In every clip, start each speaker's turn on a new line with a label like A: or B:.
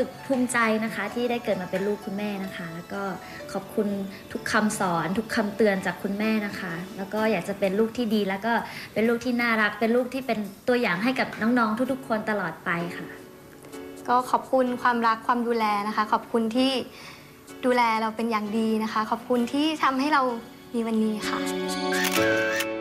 A: ึกภูมิใจนะคะที่ได้เกิดมาเป็นลูกคุณแม่นะคะ แล้วก็ขอบคุณทุกคำสอน ทุกคำเตือนจากคุณแม่นะคะ แล้วก็อยากจะเป็นลูกที่ดี แล้วก็เป็นลูกที่น่ารัก เป็นลูกที่เป็นตัวอย่างให้กับน้องๆ ทุกๆ คนตลอดไปค่ะ
B: ก็ขอบคุณความรักความดูแลนะคะ ขอบคุณที่ดูแลเราเป็นอย่างดีนะคะ ขอบคุณที่ทำให้เรามีวันนี้ค่ะ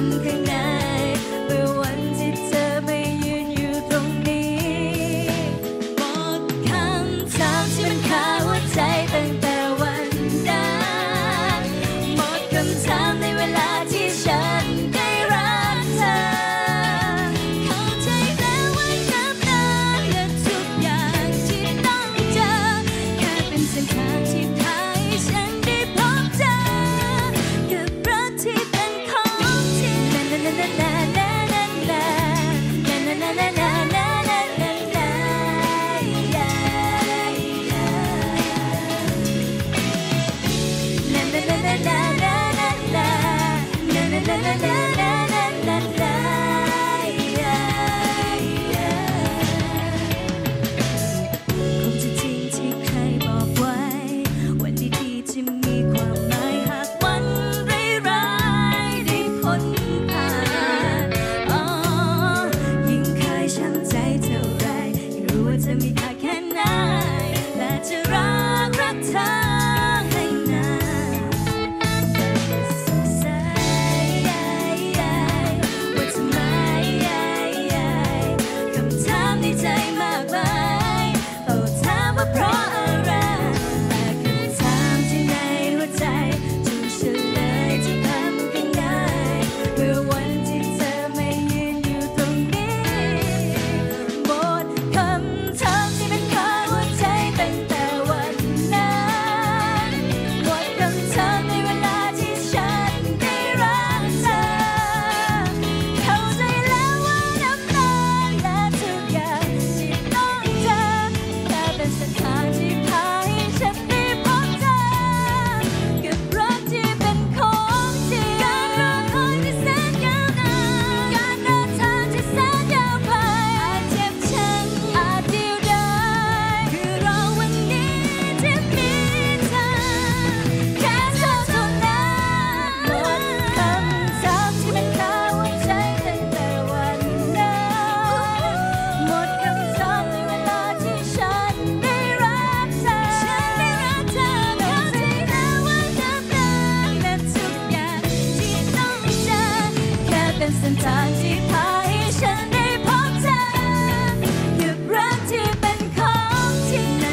C: sangre เป็นเส้นทางาพให้ฉันได้พบเธอหยุดรักที่เป็นของจริน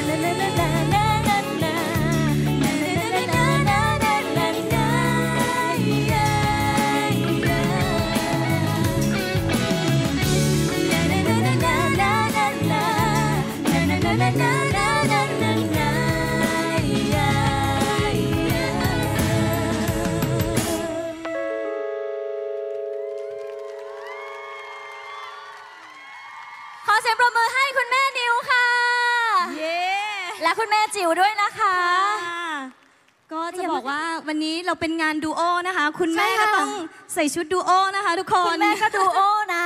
C: านน เสียงปรบมือให้คุณแม่นิวค่ะ
D: เย้
C: และคุณแม่จิ๋วด้วยนะคะ
D: ก็จะบอกว่าวันนี้เราเป็นงานดูโอนะคะ คุณแม่
C: ใช่
D: ก็
C: ค่ะ
D: ต้องใส่ชุดดูโอนะคะ ทุกคน
C: คุณแม่ก็ดูโอนะ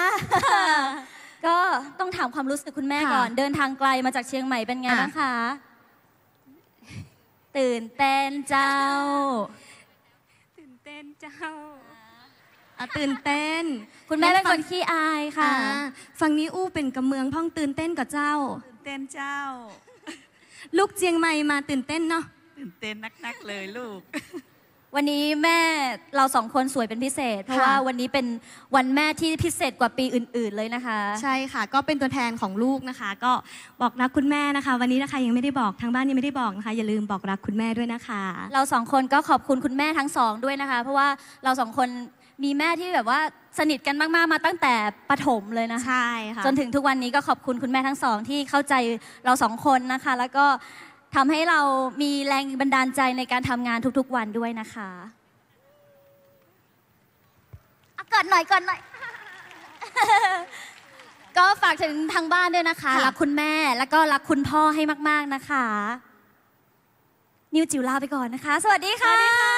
C: ก็ต้องถามความรู้สึกคุณแม่
D: ค่ะ
C: ก่อน เดินทางไกลมาจากเชียงใหม่เป็นไง
D: อะ
C: บ้างคะตื่นเต้นเจ้า
D: ตื่นเต้นเจ้า อะตื่นเต้น
C: คุณแม่เป็น
D: งั้
C: คนขี้อายค่ะ
D: อ่าฝั่งนี้อู้เป็นกระเมืองพ่องตื่นเต้นกับเจ้า
E: เต้นเจ้า
D: ลูกเจียงใหม่มาตื่นเต้นเนาะ
E: ตื่นเต้นนักๆเลยลูก
C: วันนี้แม่เราสองคนสวยเป็นพิเศษ เพราะ
F: ค่ะ
C: ว่าวันนี้เป็นวันแม่ที่พิเศษกว่าปีอื่น ๆเลยนะคะ
D: ใช่ค่ะ ก็เป็นตัวแทนของลูกนะคะ ก็บอกรักคุณแม่นะคะ วันนี้นะคะยังไม่ได้บอกทางบ้านยังไม่ได้บอกนะคะ อย่าลืมบอกรักคุณแม่ด้วยนะคะ
C: เราสองคนก็ขอบคุณคุณแม่ทั้งสองด้วยนะคะ เพราะว่าเราสองคน มีแม่ที่แบบว่าสนิทกันมากๆมาตั้งแต่ประถมเลยนะคะ
D: ใช่ค่ะ
C: จนถึงทุกวันนี้ก็ขอบคุณคุณแม่ทั้งสองที่เข้าใจเราสองคนนะคะ แล้วก็ทำให้เรามีแรงบันดาลใจในการทำงานทุกๆวันด้วยนะคะ อะกอดหน่อยกอดหน่อย ก็ฝากถึงทางบ้านด้วยนะคะ
D: ค่ะ
C: รักคุณแม่แล้วก็รักคุณพ่อให้มาก ๆนะคะ นิวจิ๋วลาไปก่อนนะคะ สวัสดีค่ะ